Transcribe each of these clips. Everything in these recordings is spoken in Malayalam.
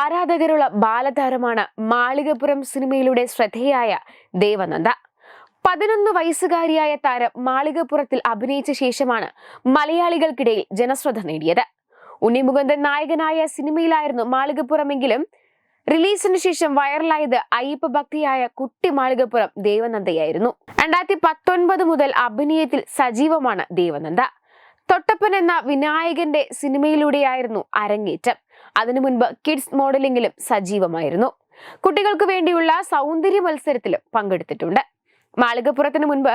ആരാധകരുള്ള ബാലതാരമാണ് മാളികപ്പുറം സിനിമയിലൂടെ ശ്രദ്ധേയായ ദേവനന്ദ. പതിനൊന്ന് വയസ്സുകാരിയായ താരം മാളികപ്പുറത്തിൽ അഭിനയിച്ച ശേഷമാണ് മലയാളികൾക്കിടയിൽ ജനശ്രദ്ധ നേടിയത്. ഉണ്ണിമുകുന്ദൻ നായകനായ സിനിമയിലായിരുന്നു മാളികപ്പുറമെങ്കിലും റിലീസിന് ശേഷം വൈറലായത് അയ്യപ്പ ഭക്തിയായ കുട്ടി മാളികപ്പുറം ദേവനന്ദയായിരുന്നു. രണ്ടായിരത്തി പത്തൊൻപത് മുതൽ അഭിനയത്തിൽ സജീവമാണ് ദേവനന്ദ. തൊട്ടപ്പൻ എന്ന വിനായകന്റെ സിനിമയിലൂടെയായിരുന്നു അരങ്ങേറ്റം. അതിനു മുൻപ് കിഡ്സ് മോഡലിംഗിലും സജീവമായിരുന്നു. കുട്ടികൾക്ക് വേണ്ടിയുള്ള സൗന്ദര്യ മത്സരത്തിലും പങ്കെടുത്തിട്ടുണ്ട്. മാളികപ്പുറത്തിന് മുൻപ്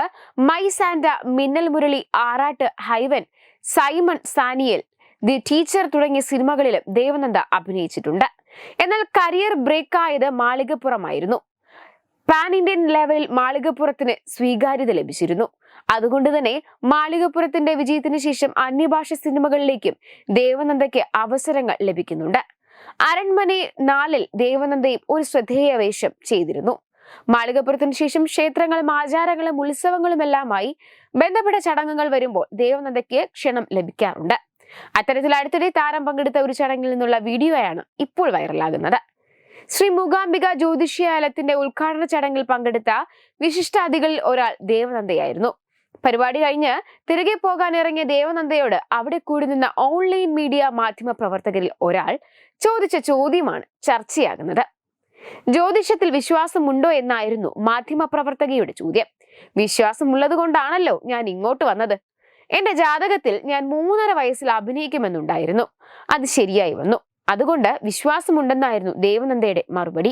my Santa Minnal Murali Aarattu Heaven Simon Daniel the teacher തുടങ്ങിയ സിനിമകളിലും ദേവനന്ദ അഭിനയിച്ചിട്ടുണ്ട്. എന്നാൽ കരിയർ ബ്രേക്ക് ആയത് മാളികപ്പുറമായിരുന്നു. പാൻ ഇന്ത്യൻ ലെവലിൽ മാളികപ്പുറത്തിന് സ്വീകാര്യത ലഭിച്ചിരുന്നു. അതുകൊണ്ട് തന്നെ മാളികപ്പുറത്തിന്റെ വിജയത്തിന് ശേഷം അന്യഭാഷ സിനിമകളിലേക്കും ദേവനന്ദയ്ക്ക് അവസരങ്ങൾ ലഭിക്കുന്നുണ്ട്. അരൺമനെ നാലിൽ ദേവനന്ദയും ഒരു ശ്രദ്ധേയ വേഷം ചെയ്തിരുന്നു. മാളികപ്പുറത്തിന് ശേഷം ക്ഷേത്രങ്ങളും ആചാരങ്ങളും ഉത്സവങ്ങളുമെല്ലാമായി ബന്ധപ്പെട്ട ചടങ്ങുകൾ വരുമ്പോൾ ദേവനന്ദയ്ക്ക് ക്ഷണം ലഭിക്കാറുണ്ട്. അത്തരത്തിൽ അടുത്തിടെ താരം പങ്കെടുത്ത ഒരു ചടങ്ങിൽ നിന്നുള്ള വീഡിയോയാണ് ഇപ്പോൾ വൈറലാകുന്നത്. ശ്രീ മൂകാംബിക ജ്യോതിഷ്യാലയത്തിന്റെ ഉദ്ഘാടന ചടങ്ങിൽ പങ്കെടുത്ത വിശിഷ്ടാതികളിൽ ഒരാൾ ദേവനന്ദയായിരുന്നു. പരിപാടി കഴിഞ്ഞ് തിരികെ പോകാനിറങ്ങിയ ദേവനന്ദയോട് അവിടെ കൂടി നിന്ന ഓൺലൈൻ മീഡിയ മാധ്യമ പ്രവർത്തകരിൽ ഒരാൾ ചോദിച്ച ചോദ്യമാണ് ചർച്ചയാകുന്നത്. ജ്യോതിഷത്തിൽ വിശ്വാസമുണ്ടോ എന്നായിരുന്നു മാധ്യമ പ്രവർത്തകയുടെ ചോദ്യം. വിശ്വാസമുള്ളത് കൊണ്ടാണല്ലോ ഞാൻ ഇങ്ങോട്ട് വന്നത്. എന്റെ ജാതകത്തിൽ ഞാൻ മൂന്നര വയസ്സിൽ അഭിനയിക്കുമെന്നുണ്ടായിരുന്നു. അത് ശരിയായി വന്നു. അതുകൊണ്ട് വിശ്വാസമുണ്ടെന്നായിരുന്നു ദേവനന്ദയുടെ മറുപടി.